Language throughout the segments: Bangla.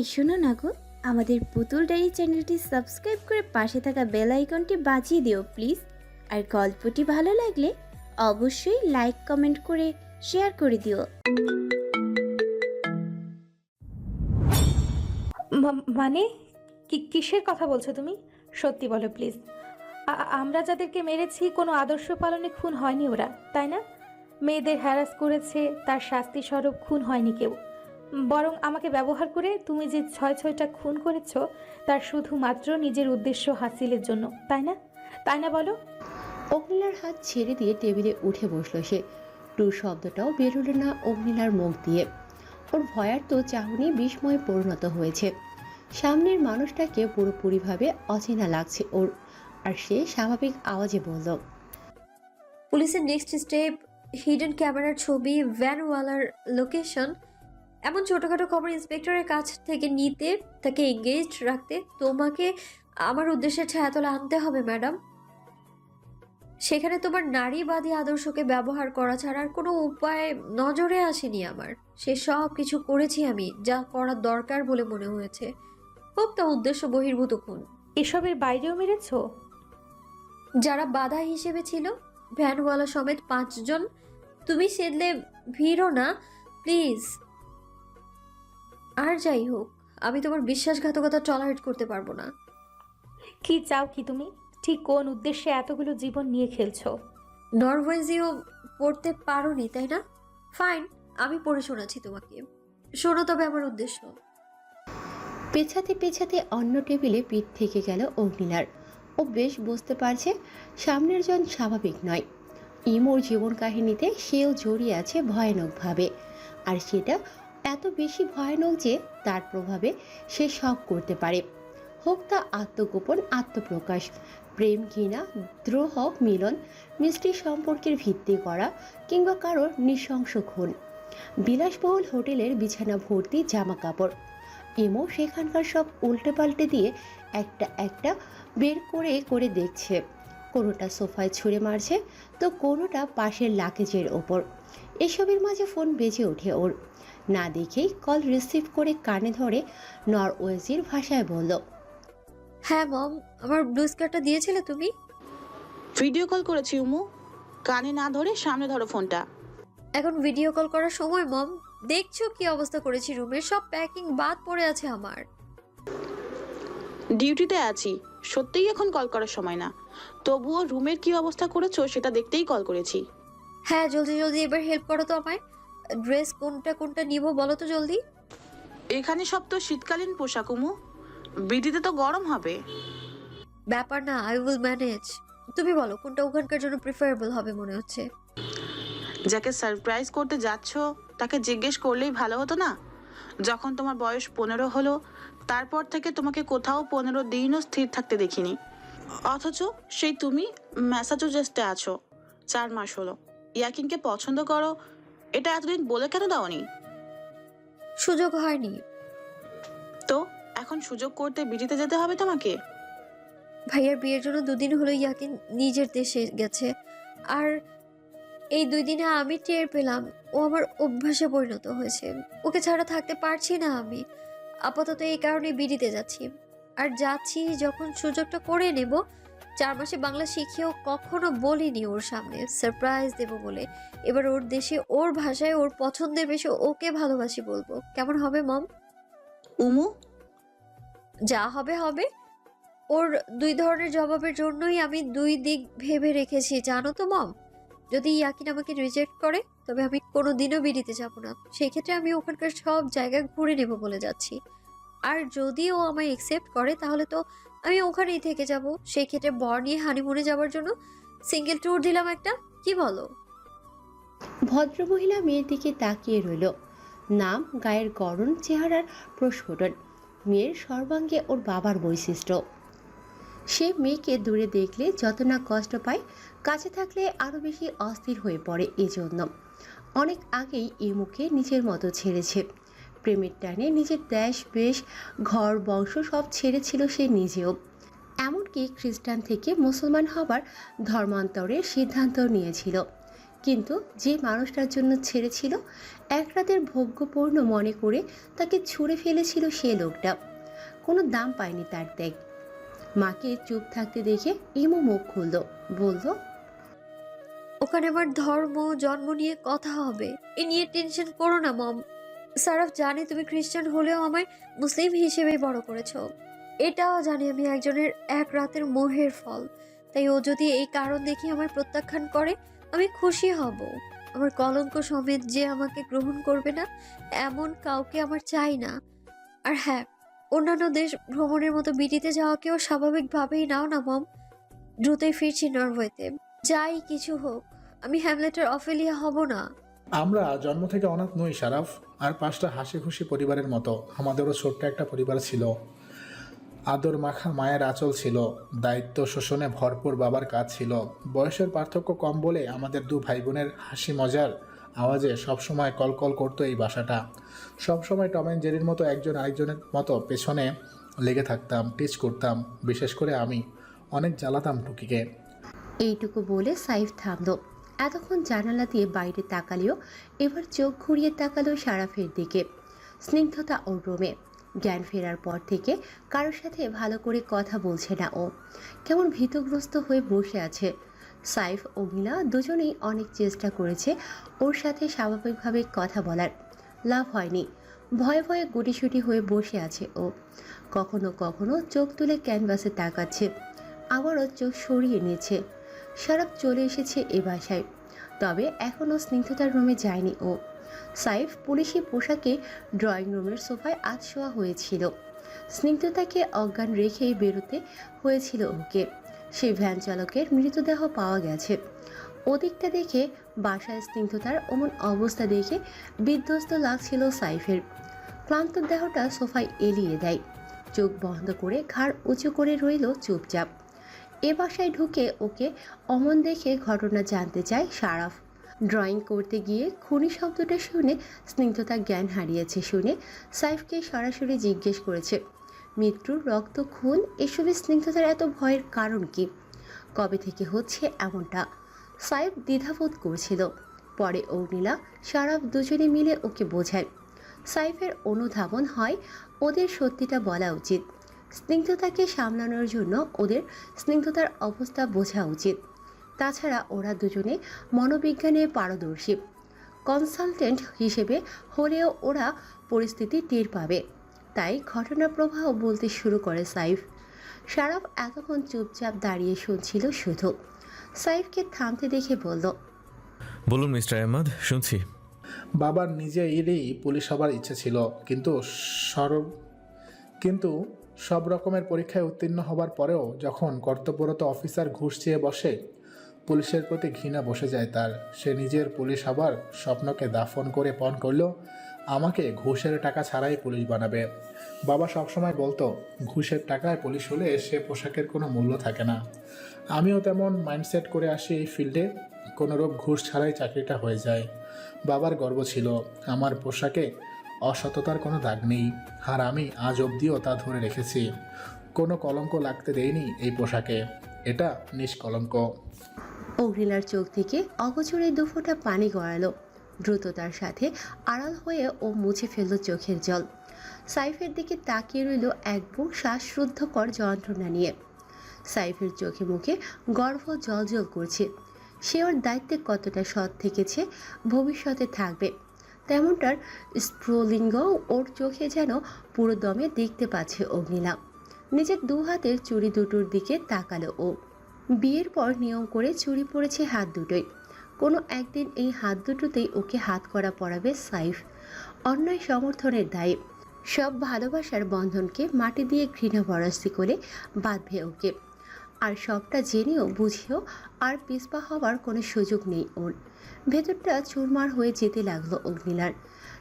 এই শোনো না গো, আমাদের পুতুল ডায়েরি চ্যানেলটি সাবস্ক্রাইব করে পাশে থাকা বেল আইকনটি বাজিয়ে দিও, প্লিজ। আর গল্পটি ভালো লাগলে অবশ্যই লাইক, কমেন্ট করে শেয়ার করে দিও। মানে কিসের কথা বলছো তুমি? সত্যি বলো, প্লিজ। আমরা যাদেরকে মেরেছি, কোনো আদর্শ পালনে খুন হয়নি ওরা, তাই না? মেয়েদের হ্যারাস করেছে, তার শাস্তি স্বরূপ খুন হয়নি কেউ। বরং আমাকে ব্যবহার করে তুমি যে ছয় ছয়টা খুন করেছ তার শুধুমাত্র নিজের উদ্দেশ্য হাসিলের জন্য তাই না? তাই না বলো? অগ্নিলার হাত ছেড়ে দিয়ে টেবিলে উঠে বসল সে। টু শব্দটাও বেরোলো না অগ্নিলার মুখ দিয়ে। ওর ভয়ার্ত চাহনি বিস্ময়ে পরিণত হয়েছে। সামনের মানুষটাকে পুরোপুরিভাবে অচেনা লাগছে ওর আর সে স্বাভাবিক আওয়াজে বলল পুলিশের নেক্সট স্টেপ হিডেন ক্যামেরার ছবি ভ্যানওয়ালার লোকেশন এমন ছোটোখাটো খবর ইন্সপেক্টরের কাছ থেকে নিতে তাকে এঙ্গেজড রাখতে তোমাকে আমার উদ্দেশ্যে ছায়াতলা আনতে হবে ম্যাডাম। সেখানে তোমার নারীবাদী আদর্শকে ব্যবহার করা ছাড়া আর কোনো উপায় নজরে আসেনি আমার। সে সব কিছু করেছি আমি যা করার দরকার বলে মনে হয়েছে। হোক তা উদ্দেশ্য বহির্ভূত খুন। এসবের বাইরেও মেরেছ? যারা বাধা হিসেবে ছিল ভ্যানওয়ালা সমেত পাঁচজন। তুমি সেদলে ভিড়ো না প্লিজ। আর যাই হোক আমি তোমার বিশ্বাসঘাতকতা টলারেট করতে পারব না। কি চাও কি তুমি? ঠিক কোন উদ্দেশ্যে এতগুলো জীবন নিয়ে খেলছো? নরওয়েজিও পড়তে পারোনি তাই না? ফাইন আমি পড়ে শোনাচ্ছি তোমাকে। শোনো তবে আমার উদ্দেশ্য। পেছাতে পেছাতে অন্য টেবিলে পিঠ থেকে গেল অগ্নিলার। ও বেশ বুঝতে পারছে সামনের জন স্বাভাবিক নয়। ইমোর জীবন কাহিনীতে সেও জড়িয়ে আছে ভয়ানকভাবে। আর সেটা এত বেশি ভয়ানক যে তার প্রভাবে সে শখ করতে পারে। হোক তা আত্মগোপন, আত্মপ্রকাশ, প্রেম ঘৃণা, দ্রোহ, মিলন, মিষ্টি সম্পর্কের ভিত্তি করা কিংবা কারোর নৃশংস খুন। বিলাসবহুল হোটেলের বিছানা ভর্তি জামা কাপড় ইমো সেখানকার সব উল্টে পাল্টে দিয়ে একটা একটা বের করে করে দেখছে। কোনোটা সোফায় ছুঁড়ে মারছে, তো কোনোটা পাশের লাকেজের ওপর। এসবের মাঝে ফোন বেজে ওঠে ওর। না দেখেই কল রিসিভ করে কানে ধরে নরওয়েজির ভাষায় বলল হ্যাঁ মম আমার ব্লু স্কার্টটা দিয়েছিলে তুমি? ভিডিও কল করেছি উমু। কানে না ধরে সামনে ধরো ফোনটা। এখন ভিডিও কল করার সময় মম দেখছ কি অবস্থা করেছি রুমের সব প্যাকিং বাদ পড়ে আছে আমার। ডিউটিতে আছি। সত্যিই এখন কল করার সময় না। তবুও রুমের কি অবস্থা করেছ সেটা দেখতেই কল করেছি। হ্যাঁ জলদি জলদি এবার হেল্প করো তো আমায়। ড্রেস কোনটা কোনটা নিব বলো তো জলদি? এখানে সব তো শীতকালীন পোশাক উমু। বিডিতে তো গরম হবে। ব্যাপার না আই উইল ম্যানেজ তুমি বলো কোনটা ওখানকার জন্য প্রিফারেবল হবে মনে হচ্ছে? যাকে সারপ্রাইজ করতে যাচ্ছ তাকে জিজ্ঞেস করলেই ভালো হতো না? যখন তোমার বয়স পনেরো হলো তারপর থেকে তোমাকে কোথাও পনেরো দিনও স্থির থাকতে দেখিনি। অথচ সেই তুমি ম্যাসাচুসেটসে আছো চার মাস হলো। ইয়াকিনকে পছন্দ করো এটা এতদিন বলে কেন দাওনি? সুযোগ হয়নি। তো এখন সুযোগ করতে বিজিতে যেতে হবে তোমাকে? ভাইয়ার বিয়ের জন্য দুদিন হলো ইয়াকিন নিজের দেশে গেছে। আর এই দুই দিনে আমি টের পেলাম ও আমার অভ্যাসে পরিণত হয়েছে। ওকে ছাড়া থাকতে পারছি না আমি। আপাতত এই কারণে বিড়িতে যাচ্ছি। আর যাচ্ছি যখন সুযোগটা করে নেব চার মাসে বাংলা শিখেও কখনো বলিনি ওর সামনে। সারপ্রাইজ দেব বলে। এবার ওর দেশে ওর ভাষায় ওর পছন্দের বেশি ওকে ভালোবাসি বলব। কেমন হবে মম? উমু? যা হবে হবে। ওর দুই ধরনের জবাবের জন্যই আমি দুই দিক ভেবে রেখেছি জানো তো মম? যদি ইয়াকিন আমাকে রিজেক্ট করে তবে আমি কোনো দিনও বেরিতে যাব না। সেই ক্ষেত্রে আমি ওখানকার সব জায়গা ঘুরে নেব বলে যাচ্ছি। আর যদি ও আমায় একসেপ্ট করে তাহলে তো আমি ওখানেই থেকে যাব। সেই ক্ষেত্রে বর নিয়ে হানিমুনে যাওয়ার জন্য সিঙ্গেল ট্যুর দিলাম একটা। কি বলো? ভদ্রমহিলা মেয়ের দিকে তাকিয়ে রইল। নাম, গায়ের গড়ন চেহারার প্রস্ফুটন। মেয়ের সর্বাঙ্গে ওর বাবার বৈশিষ্ট্য। সে মেয়েকে দূরে দেখলে যত না কষ্ট পায়, কাছে থাকলে আরও বেশি অস্থির হয়ে পড়ে এজন্য। অনেক আগেই এ মুখে নিজের মতো ছেড়েছে। প্রেমের টানে নিজের দেশ, বেশ, ঘর, বংশ সব ছেড়েছিল সে নিজেও। এমনকি খ্রিস্টান থেকে মুসলমান হবার ধর্মান্তরের সিদ্ধান্ত নিয়েছিল। কিন্তু যে মানুষটার জন্য ছেড়েছিল, এক রাতের ভোগ্যপূর্ণ মনে করে তাকে ছুঁড়ে ফেলেছিল সে লোকটা। কোনো দাম পায়নি তার ত্যাগ। মাকে চুপ থাকতে দেখে ইমো মুখ খুলল, বলল, ওখানে আমার ধর্ম, জন্ম নিয়ে কথা হবে। এ নিয়ে টেনশন করো না, মম। সারাফ, জানে তুমি খ্রিস্টান হলেও আমায় মুসলিম হিসেবেই বড় করেছ। এটাও জানি আমি একজনের এক রাতের মোহের ফল। তাই ও যদি এই কারণ দেখি আমায় প্রত্যাখ্যান করে, আমি খুশি হব। আমার কলঙ্ক সমেত যে আমাকে গ্রহণ করবে না, এমন কাউকে আমার চাই না। আর হ্যাঁ অন্যান্য দেশ ভ্রমণের মতো বিটিতে যাওয়াকেও স্বাভাবিকভাবেই নাও না, মম। দ্রুতই ফিরছি নরওয়েতে। যাই কিছু হোক, আমি হ্যামলেটের অফেলিয়া হব না। আমরা জন্ম থেকে অনাথ নই, সারাফ। পাঁচটা হাসি খুশি পরিবারের মতো। আমাদেরও ছোট্ট একটা পরিবার ছিল। আদর মাখা মায়ের আঁচল ছিল। দায়িত্ব শোষণে ভরপুর বাবার কাজ ছিল। বয়সের পার্থক্য কম বলে আমাদের দু ভাই বোনের হাসি মজার আওয়াজে সবসময় কলকল করতো এই বাসাটা। সবসময় টম অ্যান্ড জেরির মতো একজন আরেকজনের মতো পেছনে লেগে থাকতাম, টিচ করতাম, বিশেষ করে আমি। অনেক জ্বালাতাম টুকিকে। এইটুকু বলে সাইফ থামলো। এতক্ষণ জানালা দিয়ে বাইরে তাকালেও এবার চোখ ঘুরিয়ে তাকালো সারাফের দিকে। স্নিগ্ধতা ওর রোমে। জ্ঞান ফেরার পর থেকে কারোর সাথে ভালো করে কথা বলছে না ও। কেমন ভীতগ্রস্ত হয়ে বসে আছে। সাইফ মিলা দুজনেই অনেক চেষ্টা করেছে ওর সাথে স্বাভাবিকভাবে কথা বলার। লাভ হয়নি। ভয়ে ভয়ে গুটিসুটি হয়ে বসে আছে ও। কখনো কখনো চোখ তুলে ক্যানভাসে তাকাচ্ছে। আবারও চোখ সরিয়ে নিয়েছে সারাপ চলে এসেছে এ বাসায়। তবে এখনও স্নিগ্ধতার রুমে যায়নি ও। সাইফ পুলিশি পোশাকে ড্রয়িং রুমের সোফায় আজ শোয়া হয়েছিল। স্নিগ্ধতাকে অজ্ঞান রেখেই বেরোতে হয়েছিল ওকে। সেই ভ্যান চালকের মৃতদেহ পাওয়া গেছে। ওদিকটা দেখে বাসায় স্নিগ্ধতার অমন অবস্থা দেখে বিধ্বস্ত লাগছিল সাইফের। ক্লান্ত দেহটা সোফায় এলিয়ে দেয়। চোখ বন্ধ করে ঘাড় উঁচু করে রইল চুপচাপ। এ বাসায় ঢুকে ওকে অমন দেখে ঘটনা জানতে চায় সারাফ। ড্রয়িং করতে গিয়ে খুনি শব্দটা শুনে স্নিগ্ধতা জ্ঞান হারিয়েছে শুনে সাইফকে সরাসরি জিজ্ঞেস করেছে, মৃত্যুর রক্ত খুন? এসবে স্নিগ্ধতার এত ভয়ের কারণ কি? কবে থেকে হচ্ছে এমনটা? সাইফ দ্বিধাবোধ করছিল। পরে অগ্নিলা, সারাফ দুজনে মিলে ওকে বোঝায়, সাইফের অনুধাবন হয়, ওদের সত্যিটা বলা উচিত। স্নিগ্ধতাকে সামলানোর জন্য ওদের স্নিগ্ধতার অবস্থা বোঝা উচিত। তাছাড়া ওরা দুজনে মনোবিজ্ঞানে পারদর্শী। কনসালটেন্ট হিসেবে হলেও ওরা পরিস্থিতি টের পাবে। তাই ঘটনা প্রবাহ বলতে শুরু করে সাইফ। সারাফ এতক্ষণ চুপচাপ দাঁড়িয়ে শুনছিল শুধু। সাইফকে থামতে দেখে বলল বলুন মিস্টার আহমদ শুনছি। বাবার নিজে এরই পুলিশ হবার ইচ্ছে ছিল কিন্তু সরব কিন্তু সব রকমের পরীক্ষায় উত্তীর্ণ হবার পরেও যখন কর্তব্যরত অফিসার ঘুষ চেয়ে বসে, পুলিশের প্রতি ঘৃণা বসে যায় তার। সে নিজের পুলিশ হবার স্বপ্নকে দাফন করে পণ করল, আমাকে ঘুষের টাকা ছাড়াই পুলিশ বানাবে। বাবা সবসময় বলতো, ঘুষের টাকায় পুলিশ হলে সে পোশাকের কোনো মূল্য থাকে না। আমিও তেমন মাইন্ডসেট করে আসি এই ফিল্ডে, কোনোরূপ ঘুষ ছাড়াই চাকরিটা হয়ে যায়। বাবার গর্ব ছিল, আমার পোশাকে অসততার কোনো দাগ নেই। আর আমি আজ অবধিও তা ধরে রেখেছি। কোনো কলঙ্ক লাগতে দেয়নি এই পোশাকে। এটা নিষ্কলঙ্ক। অগ্নিলার চোখ থেকে অগচরে দুফোঁটা পানি গড়ালো। দ্রুততার সাথে আড়াল হয়ে ও মুছে ফেলল চোখের জল। সাইফের দিকে তাকিয়ে রইল এক বুক শ্বাসরুদ্ধকর যন্ত্রণা নিয়ে। সাইফের চোখে মুখে গর্ভ জল করছে। সে ওর দায়িত্বে কতটা সৎ থেকেছে, ভবিষ্যতে থাকবে। তেমনটার স্প্রোলিঙ্গ ওর চোখে যেন পুরো দমে দেখতে পাচ্ছে অগ্নিলা। নিজের দু হাতের চুড়ি দুটোর দিকে তাকালো ও। বিয়ের পর নিয়ম করে চুরি পড়েছে হাত দুটোই। কোনো একদিন এই হাত দুটোতেই ওকে হাত করা পড়াবে সাইফ। অন্যায় সমর্থনের দায়ে। সব ভালোবাসার বন্ধনকে মাটি দিয়ে ঘৃণা বরাস্তি করে বাঁধবে ওকে। আর সবটা জেনেও, বুঝেও আর পিসপা হওয়ার কোনো সুযোগ নেই ওর। ভেতরটা চুরমার হয়ে যেতে লাগল অগ্নিলার।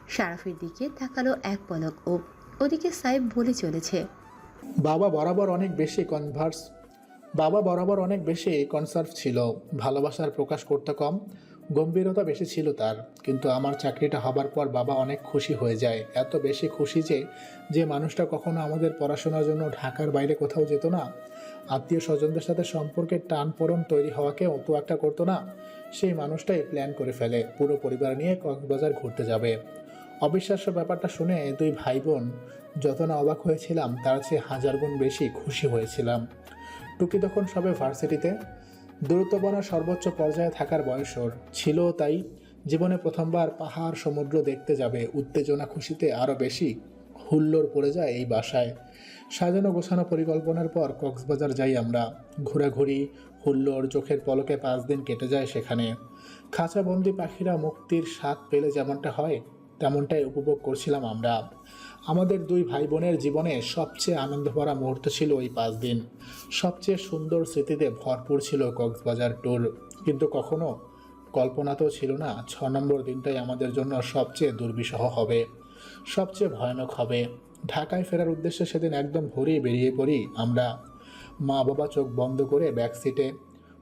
সারাফের দিকে তাকালো এক পলক ও। ওদিকে সাইফ বলে চলেছে, বাবা বরাবর অনেক বেশি কনভার্স বাবা বরাবর অনেক বেশি কনসার্ভ ছিল, ভালোবাসার প্রকাশ করতে কম, গম্ভীরতা বেশি ছিল তার। কিন্তু আমার চাকরিটা হবার পর বাবা অনেক খুশি হয়ে যায়, এত বেশি খুশি যে যে মানুষটা কখনো আমাদের পড়াশোনার জন্য ঢাকার বাইরে কোথাও যেত না আত্মীয় স্বজনদের সাথে সম্পর্কের টান পড়ন তৈরি হওয়াকে অত একটা করতো না। সেই মানুষটাই প্ল্যান করে ফেলে। পুরো পরিবার নিয়ে কক্সবাজার ঘুরতে যাবে। অবিশ্বাস্য ব্যাপারটা শুনে দুই ভাই বোন যত না অবাক হয়েছিলাম, তার চেয়ে হাজার গুণ বেশি খুশি হয়েছিলাম। টুকি তখন সবে ভার্সিটিতে। দূরত্ববনা সর্বোচ্চ পর্যায়ে থাকার বয়স ওর। ছিল তাই। জীবনে প্রথমবার পাহাড় সমুদ্র দেখতে যাবে। উত্তেজনা খুশিতে আরও বেশি হুল্লোড় পড়ে যায় এই বাসায়। সাজানো গোছানো পরিকল্পনার পর কক্সবাজার যাই আমরা। ঘোরাঘুরি, হুল্লোড়, চোখের পলকে পাঁচ দিন কেটে যায় সেখানে। খাঁচাবন্দি পাখিরা মুক্তির স্বাদ পেলে যেমনটা হয়, তেমনটাই উপভোগ করছিলাম আমরা। আমাদের দুই ভাই বোনের জীবনে সবচেয়ে আনন্দ ভরা মুহূর্ত ছিল ওই পাঁচ দিন। সবচেয়ে সুন্দর স্মৃতিতে ভরপুর ছিল কক্সবাজার ট্যুর কিন্তু কখনো কল্পনাতেও ছিল না, ছ নম্বর দিনটাই আমাদের জন্য সবচেয়ে দুর্বিষহ হবে। সবচেয়ে ভয়ানক হবে। ঢাকায় ফেরার উদ্দেশ্যে সেদিন একদম ভোরেই বেরিয়ে পড়ি আমরা। মা বাবা চোখ বন্ধ করে ব্যাক সিটে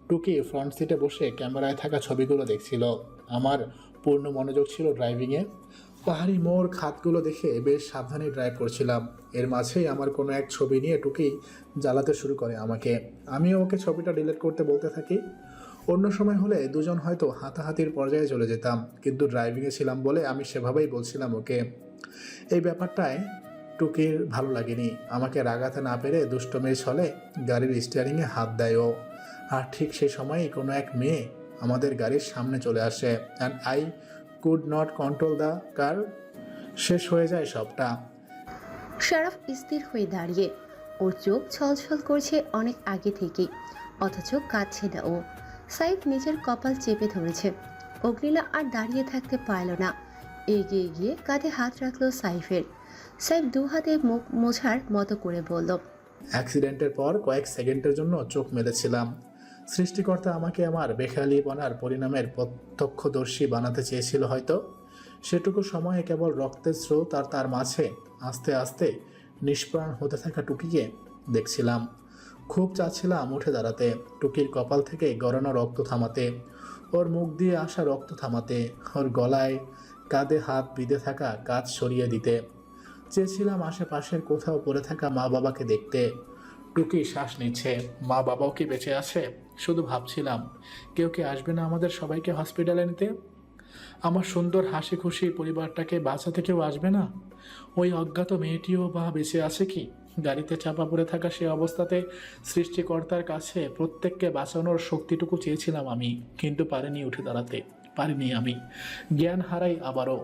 টুকি ফ্রন্ট সিটে বসে ক্যামেরায় থাকা ছবিগুলো দেখছিল। আমার পূর্ণ মনোযোগ ছিল ড্রাইভিংয়ে পাহাড়ি মোড় খাতগুলো দেখে বেশ সাবধানে ড্রাইভ করছিলাম। এর মাঝেই আমার কোনো এক ছবি নিয়ে টুকি জ্বালাতে শুরু করে আমাকে। আমিও ওকে ছবিটা ডিলিট করতে বলতে থাকি। অন্য সময় হলে দুজন হয়তো হাতাহাতির পর্যায়ে চলে যেতাম, কিন্তু ড্রাইভিংয়ে ছিলাম বলে আমি সেভাবেই বলছিলাম ওকে। এই ব্যাপারটায় টুকির ভালো লাগেনি। আমাকে রাগাতে না পেরে দুষ্টমের ছলে গাড়ির স্টিয়ারিংয়ে হাত দেয় ও আর ঠিক সেই সময়ই কোনো এক মেয়ে আমাদের গাড়ির সামনে চলে আসে। And I could not control the car শেষ হয়ে যায় সবটা। শারাফ স্থির হয়ে দাঁড়িয়ে। ওর চোখ ছলছল করছে অনেক আগে থেকেই। অথচ কাঁদছে না ও। সাইফ নিজের কপাল চেপে ধরেছে। অগ্নিলা আর দাঁড়িয়ে থাকতে পারল না। এগিয়ে গিয়ে কাঁধে হাত রাখল সাইফের। সাইফ দু হাতে মুখ মোছার মতো করে বলল, অ্যাক্সিডেন্টের পর কয়েক সেকেন্ডের জন্য চোখ মেলেছিলাম। সৃষ্টিকর্তা আমাকে আমার বেখালিপনার পরিণামের প্রত্যক্ষদর্শী বানাতে চেয়েছিল হয়তো। সেটুকু সময়ে কেবল রক্তের স্রোত আর তার মাঝে আস্তে আস্তে নিষ্প্রাণ হতে থাকা টুকিকে দেখছিলাম। খুব চাচ্ছিলাম উঠে দাঁড়াতে, টুকির কপাল থেকে গড়ানো রক্ত থামাতে, ওর মুখ দিয়ে আসা রক্ত থামাতে, ওর গলায় কাঁধে হাত বিঁধে থাকা কাজ সরিয়ে দিতে। চেয়েছিলাম আশেপাশের কোথাও পড়ে থাকা মা বাবাকে দেখতে। টুকি শ্বাস নিচ্ছে। মা বাবাও কি বেঁচে আছে? শুধু ভাবছিলাম, কেউ কি আসবে না আমাদের সবাইকে হসপিটালে নিতে? আমার সুন্দর হাসি খুশি পরিবারটাকে বাঁচাতে কেউ আসবে না? ওই অজ্ঞাত মেয়েটিও বা বেঁচে আছে কি? গাড়িতে চাপা পড়ে থাকা সে অবস্থাতে সৃষ্টিকর্তার কাছে প্রত্যেককে বাঁচানোর শক্তিটুকু চেয়েছিলাম আমি, কিন্তু পারিনি উঠে দাঁড়াতে। পারিনি আমি। জ্ঞান হারাই আবারও।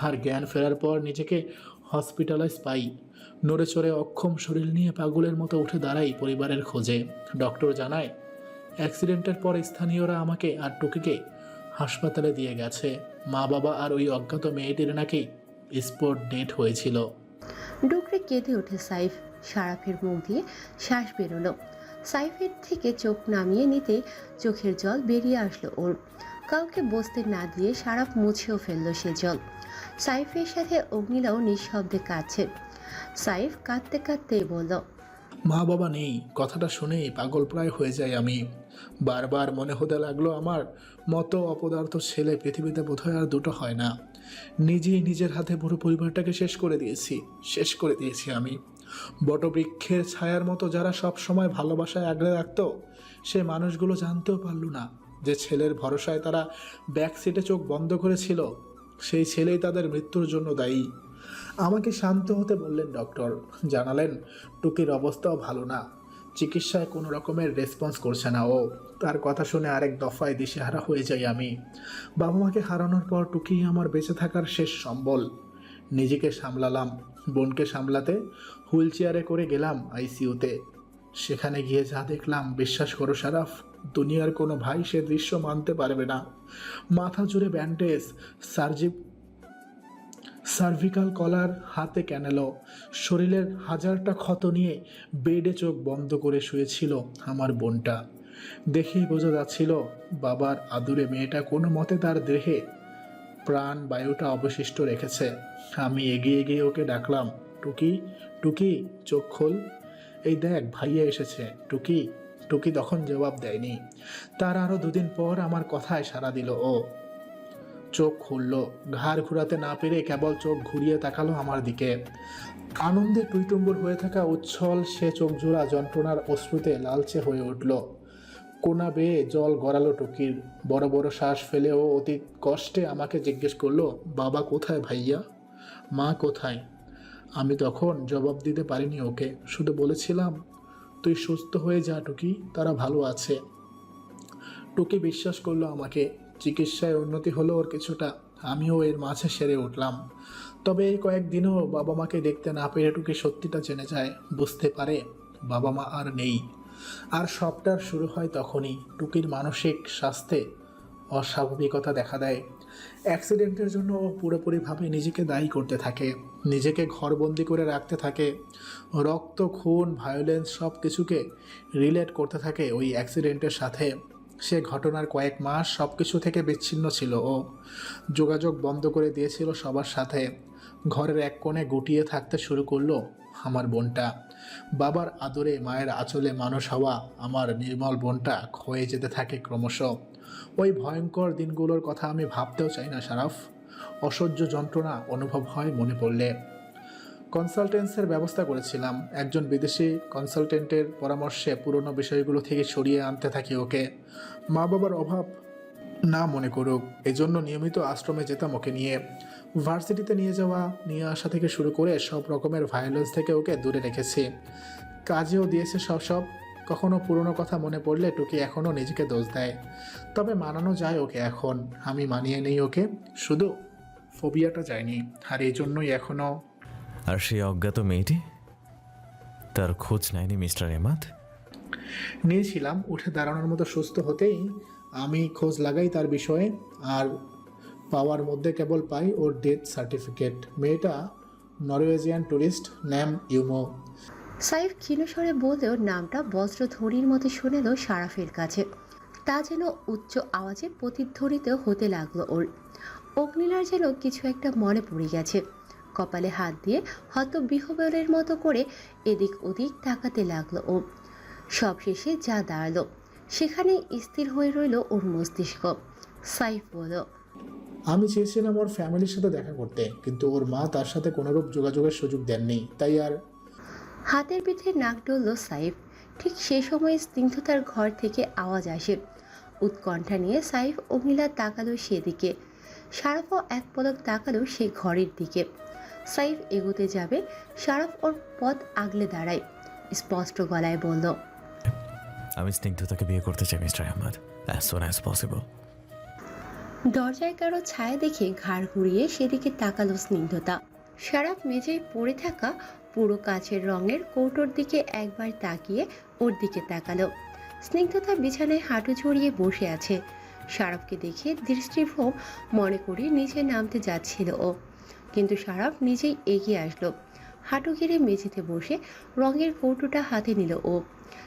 আর জ্ঞান ফেরার পর নিজেকে হসপিটালাইজ পাই। নড়ে চড়ে অক্ষম শরীর নিয়ে পাগলের মতো উঠে দাঁড়াই পরিবারের খোঁজে। ডক্টর জানায় অ্যাক্সিডেন্টের পর স্থানীয়রা আমাকে আর টুকিকে হাসপাতালে দিয়ে গেছে। মা বাবা আর ওই অজ্ঞাত মেয়েটির নাকি স্পট ডেট হয়েছিল। ডুকরে কেঁদে ওঠে সাইফ। শারাফের মুখ দিয়ে শ্বাস বেরোলো। সাইফের থেকে চোখ নামিয়ে নিতে চোখের জল বেরিয়ে আসলো ওর। কাউকে বসতে না দিয়ে সারাফ মুছেও ফেলল সে জল। সাইফের সাথে অগ্নিলাও নিঃশব্দে কাঁদছে। সাইফ কাঁদতে কাঁদতেই বলল, মা বাবা নেই, কথাটা শুনেই পাগল প্রায় হয়ে যায় আমি। বারবার মনে হতে লাগল আমার মতো অপদার্থ ছেলে পৃথিবীতে বোধহয় আর দুটো হয় না। নিজেই নিজের হাতে পুরো পরিবারটাকে শেষ করে দিয়েছি, শেষ করে দিয়েছি আমি। বটবৃক্ষের ছায়ার মতো যারা সব সময় ভালোবাসায় আগলে রাখত, সে মানুষগুলো জানতেও পারল না যে ছেলের ভরসায় তারা ব্যাক সিটে চোখ বন্ধ করেছিল, সেই ছেলেই তাদের মৃত্যুর জন্য দায়ী। আমাকে শান্ত হতে বললেন ডক্টর জানালেন, টুকির অবস্থাও ভালো না। চিকিৎসায় কোনো রকমের রেসপন্স করছে না ও। তার কথা শুনে আরেক দফায় দিশেহারা হয়ে যাই আমি। বাবা মাকে হারানোর পর টুকি আমার বেঁচে থাকার শেষ সম্বল। নিজেকে সামলালাম। বোনকে সামলাতে হুইল চেয়ারে করে গেলাম আইসিইউতে। সেখানে গিয়ে যা দেখলাম, বিশ্বাস করো সারাফ, দুনিয়ার কোনো ভাই সে দৃশ্য মানতে পারবে না। মাথা জুড়ে ব্যান্ডেজ সার্জি সার্ভিকাল কলার হাতে ক্যানেলো শরীরের হাজারটা ক্ষত নিয়ে বেডে চোখ বন্ধ করে শুয়েছিল আমার বোনটা। দেখেই বোঝা যাচ্ছিল, বাবার আদুরে মেয়েটা কোনো মতে তার দেহে প্রাণ বায়ুটা অবশিষ্ট রেখেছে। আমি এগিয়ে গিয়ে ওকে ডাকলাম, টুকি টুকি, চোখ খোল। এই দেখ, ভাইয়া এসেছে। টুকি টুকি তখন জবাব দেয়নি। তার আরও দুদিন পর আমার কথায় সাড়া দিল ও। চোখ খুলল। ঘাড় ঘুরাতে না পেরে কেবল চোখ ঘুরিয়ে তাকালো আমার দিকে। আনন্দে টুইটুম্বুর হয়ে থাকা উচ্ছল, সে চোখ জোড়া যন্ত্রণার অশ্রুতে লালচে হয়ে উঠল। কোনা বেয়ে জল গড়ালো টুকির। বড় বড় শ্বাস ফেলে ও অতি কষ্টে আমাকে জিজ্ঞেস করল, বাবা কোথায় ভাইয়া? মা কোথায়? আমি তখন জবাব দিতে পারিনি ওকে। শুধু বলেছিলাম, তুই সুস্থ হয়ে যা, টুকি। তারা ভালো আছে। টুকি বিশ্বাস করল আমাকে। চিকিৎসায় উন্নতি হলো ওর কিছুটা। আমিও এর মাঝে সেরে উঠলাম। তবে এই কয়েকদিনও বাবা মাকে দেখতে না পেরে টুকি সত্যিটা জেনে যায়। বুঝতে পারে বাবা মা আর নেই। আর সবটার শুরু হয় তখনই। টুকির মানসিক স্বাস্থ্যে অস্বাভাবিকতা দেখা দেয়। অ্যাক্সিডেন্টের জন্য ও পুরোপুরিভাবে নিজেকে দায়ী করতে থাকে। নিজেকে ঘরবন্দি করে রাখতে থাকে। রক্ত, খুন ভায়োলেন্স সব কিছুকে রিলেট করতে থাকে ওই অ্যাক্সিডেন্টের সাথে। সে ঘটনার কয়েক মাস সব কিছু থেকে বিচ্ছিন্ন ছিল ও যোগাযোগ বন্ধ করে দিয়েছিল সবার সাথে। ঘরের এক কোণে গুটিয়ে থাকতে শুরু করল আমার বোনটা। বাবার আদরে, মায়ের আঁচলে মানুষ হওয়া আমার নির্মল বোনটা ক্ষয়ে যেতে থাকে ক্রমশ। ওই ভয়ঙ্কর দিনগুলোর কথা আমি ভাবতেও চাই না, সারাফ। অসহ্য যন্ত্রণা অনুভব হয় মনে পড়লে। কনসালটেন্সের ব্যবস্থা করেছিলাম। একজন বিদেশি কনসালটেন্টের পরামর্শে পুরনো বিষয়গুলো থেকে সরিয়ে আনতে থাকি ওকে। মা বাবার অভাব না মনে করুক, এজন্য নিয়মিত আশ্রমে যেতাম ওকে নিয়ে। ভার্সিটিতে নিয়ে যাওয়া, নিয়ে আসা থেকে শুরু করে সব রকমের ভায়োলেন্স থেকে ওকে দূরে রেখেছি। কাজেও দিয়েছে সব সব কখনো পুরনো কথা মনে পড়লে টুকি এখনও নিজেকে দোষ দেয়। তবে মানানো যায় ওকে এখন। আমি মানিয়ে নেই ওকে। শুধু ফোবিয়াটা যায়নি। আর এই জন্যই এখনও আর সেই অজ্ঞাত মেয়েটি? তার খোঁজ নেয়নি মিস্টার এমাদ নিয়েছিলাম উঠে দাঁড়ানোর মতো সুস্থ হতেই আমি খোঁজ লাগাই তার বিষয়ে আর পাওয়ার মধ্যে কেবল পাই ওর ডেথ সার্টিফিকেট। মেয়েটা নরওয়েজিয়ান ট্যুরিস্ট ন্যাম ইউমো। সাইফ ক্ষীণস্বরে বললেও নামটা বজ্রধ্বনির মতো শোনালো সারাফের কাছে। তা যেন উচ্চ আওয়াজে প্রতিধ্বনিত হতে লাগল ওর। অগ্নিলার যেন কিছু একটা মনে পড়ে গেছে। কপালে হাত দিয়ে হয়তো বিহবলের মতো করে এদিক ওদিক তাকাতে লাগল ও। সবশেষে যা দাঁড়াল, সেখানে স্থির হয়ে রইল ওর মস্তিষ্ক। সাইফ বলল, আমি চেয়েছিলাম ওর ফ্যামিলির সাথে দেখা করতে, কিন্তু ওর মা তার সাথে কোনোরূপ যোগাযোগের সুযোগ দেননি, তাই আর হাতের পিঠে নাক ডলল সাইফ ঠিক সে সময় স্নিগ্ধতার ঘর থেকে আওয়াজ আসে। উৎকণ্ঠা নিয়ে সাইফ অগ্নিলা তাকালো সেদিকে। সারাফও এক পলক তাকালো সে ঘরের দিকে। সাইফ এগোতে যাবে সারাফ ওর পথ আগলে দাঁড়ায়। স্পষ্ট গলায় বলল আমি স্নিগ্ধতাকে বিয়ে করতে চাই mister Ahmad as soon as possible দরজায় কারও ছায়া দেখে ঘাড় ঘুরিয়ে সেদিকে তাকালো স্নিগ্ধতা। সারাফ মেঝেয় পড়ে থাকা পুরো কাচের রঙের কৌটোর দিকে একবার তাকিয়ে ওর দিকে তাকালো। স্নিগ্ধতা বিছানায় হাঁটু ছড়িয়ে বসে আছে। সারাফকে দেখে দৃষ্টিভ্রম মনে করে নিচে নামতে যাচ্ছিল ও। কিন্তু সারাফ নিজেই এগিয়ে আসলো। হাঁটু ঘিরে মেঝেতে বসে রঙের কৌটোটা হাতে নিল ও।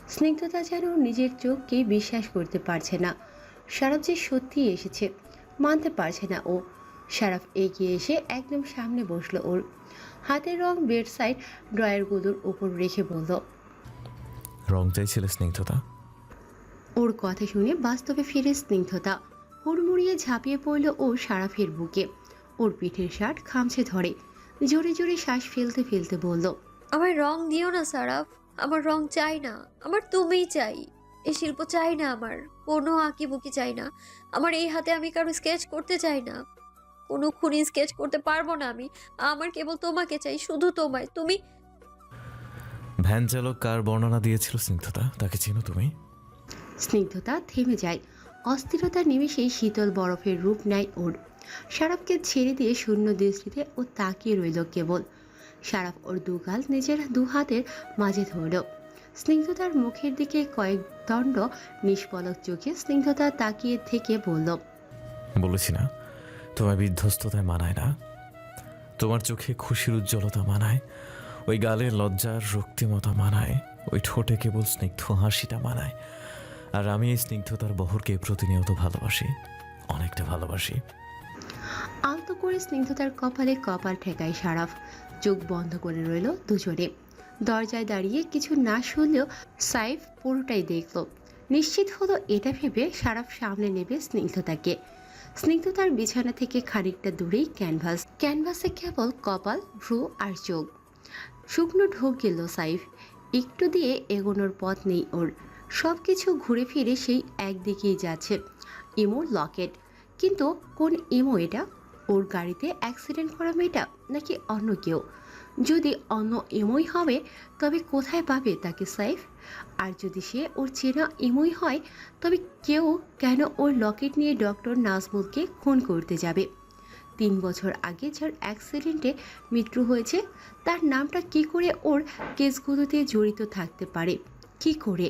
স্নিগ্ধতা যেন নিজের চোখকে বিশ্বাস করতে পারছে না। সারাফ যে সত্যিই এসেছে, মানতে পারছে না ও। সারাফ এগিয়ে এসে একদম সামনে বসল ওর। হাতের রং বেড সাইড ড্রয়ারগুলোর উপর রেখে বলল রং চাইছিলে স্নিগ্ধতা? ওর কথা শুনে বাস্তবে ফিরে স্নিগ্ধতা। হুড়মুড়িয়ে ঝাঁপিয়ে পড়ল ও সারাফের বুকে। ওর পিঠের শার্ট খামছে ধরে। জোরে জোরে শ্বাস ফেলতে ফেলতে বলল আমার রং দিও না সারাফ। আমার রং চাই না। আমার তুমিই চাই। এই শিল্প চাই না আমার। কোনো আঁকি বুকি চাই না। আমার এই হাতে আমি কারও স্কেচ করতে চাই না। কোনো খুনি স্কেচ করতে পারব না আমি। আমার কেবল তোমাকে চাই শুধু তোমায়। তুমি ভ্যান চালক কার বর্ণনা দিয়েছিল স্নিগ্ধতা? তাকে চিনো তুমি? স্নিগ্ধতা থেমে যায়। অস্থিরতার নিমেষেই শীতল বরফের রূপ নেয় ওর। সারাফকে ছেড়ে দিয়ে শূন্য দৃষ্টিতে ও তাকিয়ে রইল কেবল। সারাফ ওর দুগাল নিজের দু হাতের মাঝে ধরল। স্নিগ্ধতার মুখের দিকে কয়েক দণ্ড নিষ্পলক চোখে স্নিগ্ধতা তাকিয়ে থেকে বলল বলেছি না। তোমার বিধ্বস্ততায় মানায় না। তোমার চোখে খুশির উজ্জ্বলতা মানায়। ওই গালের লজ্জার রক্তিমতা মানায়। ওই ঠোঁটে কেবল স্নিগ্ধ হাসিটা মানায়। আর আমি এই স্নিগ্ধতার বহরকে প্রতিনিয়ত ভালোবাসি, অনেকটা ভালোবাসি। আলতো করে স্নিগ্ধতার কপালে কপাল ঠেকায় সারাফ। চোখ বন্ধ করে রইল দুজনে। দরজায় দাঁড়িয়ে কিছু না শুনলেও সাইফ পুরোটাই দেখল। নিশ্চিত হলো এটা ভেবে সারাফ সামনে নেবে স্নিগ্ধতাকে। স্নিগ্ধ তার বিছানা থেকে খানিকটা দূরেই ক্যানভাস। ক্যানভাসে কেবল কপাল, ভ্রু আর চোখ। শুকনো ঢোক গেল সাইফ। একটু দিয়ে এগোনোর পথ নেই ওর। সব কিছু ঘুরে ফিরে সেই একদিকেই যাচ্ছে ইমোর লকেট। কিন্তু কোন ইমো এটা? ওর গাড়িতে অ্যাক্সিডেন্ট করা মেয়েটা নাকি অন্য কেউ? যদি অন্য ইমোই হবে, তবে কোথায় পাবে তাকে সাইফ? আর যদি সে ওর চেনা এমই হয়, তবে কেউ কেন ওর লকেট নিয়ে ডক্টর নাজমুলকে খুন করতে যাবে? তিন বছর আগে যার অ্যাক্সিডেন্টে মৃত্যু হয়েছে, তার নামটা কি করে ওর কেসগুলোতে জড়িত থাকতে পারে? কি করে?